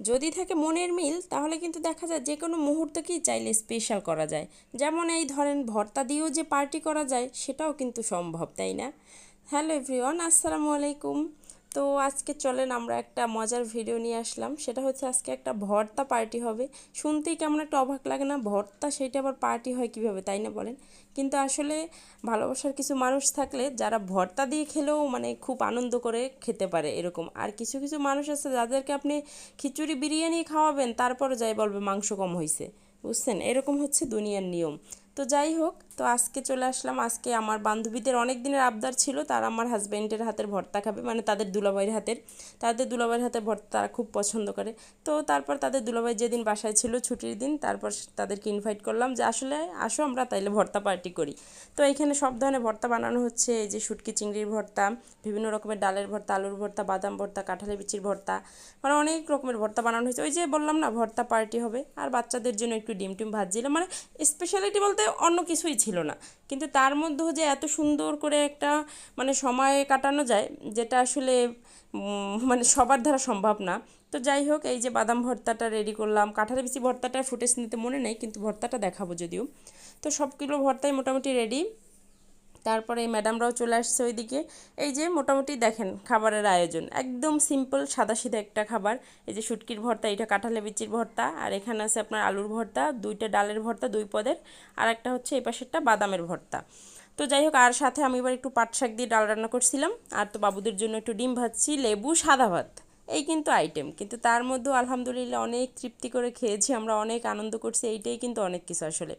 যদি থাকে মনের মিল, তাহলে কিন্তু দেখা যায় যে কোনো মুহূর্তকেই চাইলে স্পেশাল করা যায়। যেমন এই ধরেন ভর্তা দিয়েও যে পার্টি করা যায়, সেটাও কিন্তু সম্ভব, তাই না? হ্যালো এভরিওয়ান আসসালামু আলাইকুম। তো আজকে চলেন আমরা একটা মজার ভিডিও নিয়ে আসলাম। সেটা হচ্ছে আজকে একটা ভর্তা পার্টি হবে। শুনতেই কেমন একটা অবাক লাগে না? ভর্তা সেইটা আবার পার্টি হয় কীভাবে, তাই না বলেন? কিন্তু আসলে ভালোবাসার কিছু মানুষ থাকলে যারা ভর্তা দিয়ে খেলেও মানে খুব আনন্দ করে খেতে পারে এরকম। আর কিছু কিছু মানুষ আছে যাদেরকে আপনি খিচুড়ি, বিরিয়ানি খাওয়াবেন তারপরে যাই বলবে মাংস কম হয়েছে বুঝছেন? এরকম হচ্ছে দুনিয়ার নিয়ম। তো যাই হোক, তো আজকে চলে আসলাম। আজকে আমার বান্ধবীদের অনেক দিনের আবদার ছিল, তারা আমার হাজব্যান্ডের হাতের ভর্তা খাবে মানে তাদের দুলাভাইয়ের হাতের। তাদের দুলাভাইয়ের হাতের ভর্তা তারা খুব পছন্দ করে। তো তারপর তাদের দুলাভাই যেদিন বাসায় ছিল ছুটির দিন, তারপর তাদেরকে ইনভাইট করলাম যে, আসলে আসো আমরা তাইলে ভর্তা পার্টি করি। তো এখানে সব ধরনের ভর্তা বানানো হচ্ছে, এই যে শুটকি চিংড়ির ভর্তা, বিভিন্ন রকমের ডালের ভর্তা, আলুর ভর্তা, বাদাম ভর্তা, কাঁঠালি বিচির ভর্তা মানে অনেক রকমের ভর্তা বানানো হয়েছে। ওই যে বললাম না, ভর্তা পার্টি হবে। আর বাচ্চাদের জন্য একটু ডিম টিম ভাজছিলাম মানে স্পেশালিটি বলতে অন্য কিছুই ছিল না। কিন্তু তার মধ্যেও যে এত সুন্দর করে একটা মানে সময় কাটানো যায়, যেটা আসলে মানে সবার দ্বারা সম্ভব না। তো যাই হোক, এই যে বাদাম ভর্তাটা রেডি করলাম, কাঁঠালি বিচি ভর্তাটা ফুটেজ নিতে মনে নেই, কিন্তু ভর্তাটা দেখাবো যদিও। তো সবগুলো ভর্তাই মোটামুটি রেডি তারপরে এই ম্যাডামরাও চলে আসছে ওইদিকে। এই যে মোটামুটি দেখেন খাবারের আয়োজন। একদম সিম্পল সাদা সিধা একটা খাবার। এই যে শুটকির ভর্তা, এটা কাঁঠালে বিচির ভর্তা। আর এখানে আছে আপনার আলুর ভর্তা, দুইটা ডালের ভর্তা, দুই পদের। আর একটা হচ্ছে এই পাশেরটা বাদামের ভর্তা। তো যাই হোক, আর সাথে আমি এবার একটু পাট শাক দিয়ে ডাল রান্না করছিলাম। আর তো বাবুদের জন্য একটু ডিম ভাজছি, লেবু, সাদা ভাত। এই কিন্তু আইটেম কিন্তু তার মধ্যেও আলহামদুলিল্লাহ অনেক তৃপ্তি করে খেয়েছি, আমরা অনেক আনন্দ করছি, এইটাই কিন্তু অনেক কিছু আসলে।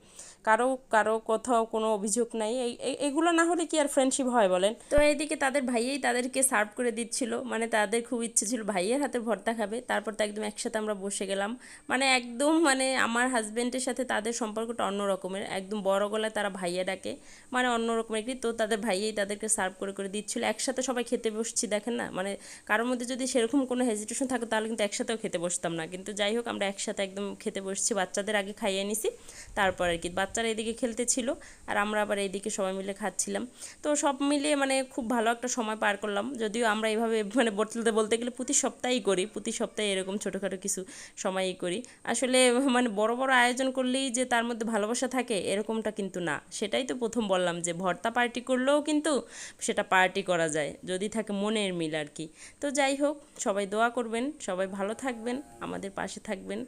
কারও কারও কোথাও কোনো অভিযোগ নাই, এই এগুলো না হলে কি আর ফ্রেন্ডশিপ হয় বলেন? তো এইদিকে তাদের ভাইয়েই তাদেরকে সার্ভ করে দিচ্ছিল মানে তাদের খুব ইচ্ছে ছিল, ভাইয়ের হাতে ভর্তা খাবে, তারপর তো একদম একসাথে আমরা বসে গেলাম। মানে একদম মানে আমার হাজব্যান্ডের সাথে তাদের সম্পর্কটা অন্য রকমের, একদম বড় গলায় তারা ভাইয়া ডাকে মানে অন্য রকমের তো তাদের ভাইয়েই তাদেরকে সার্ভ করে করে দিচ্ছিল। একসাথে সবাই খেতে বসছি, দেখেন না? মানে কারোর মধ্যে যদি সেরকম কোনো হেজিটেশন থাকতো তাহলে কিন্তু একসাথেও খেতে বসতাম না। কিন্তু যাই হোক, আমরা একসাথে একদম খেতে বসছি, বাচ্চাদের আগে খাইয়ে নিছি, তারপর আর কি। বাচ্চারা এদিকে খেলতে ছিল, আর আমরা আবার এইদিকে সবাই মিলে খাচ্ছিলাম। তো সব মিলিয়ে মানে খুব ভালো একটা সময় পার করলাম। যদিও আমরা এইভাবে মানে বলতে বলতে গেলে প্রতি সপ্তাহেই করি, প্রতি সপ্তাহে এরকম ছোটোখাটো কিছু সময়ই করি। আসলে মানে বড় বড় আয়োজন করলেই যে তার মধ্যে ভালোবাসা থাকে, এরকমটা কিন্তু না। সেটাই তো প্রথম বললাম যে ভর্তা পার্টি করলেও কিন্তু সেটা পার্টি করা যায়, যদি থাকে মনের মিল আর কি। তো যাই হোক, সবাই দোয়া করবেন, সবাই ভালো থাকবেন, আমাদের পাশে থাকবেন।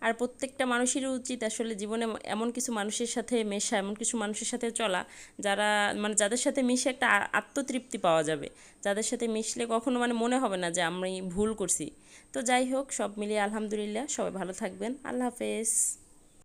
আর প্রত্যেকটা মানুষেরই উচিত আসলে জীবনে এমন কিছু মানুষের সাথে মেশা, এমন কিছু মানুষের সাথে চলা, যারা মানে যাদের সাথে মিশে একটা আত্মতৃপ্তি পাওয়া যাবে। যাদের সাথে মিশলে কখনো মানে মনে হবে না যে আমি ভুল করছি। তো যাই হোক, সব মিলিয়ে আলহামদুলিল্লাহ, সবাই ভালো থাকবেন। আল্লাহ হাফেজ।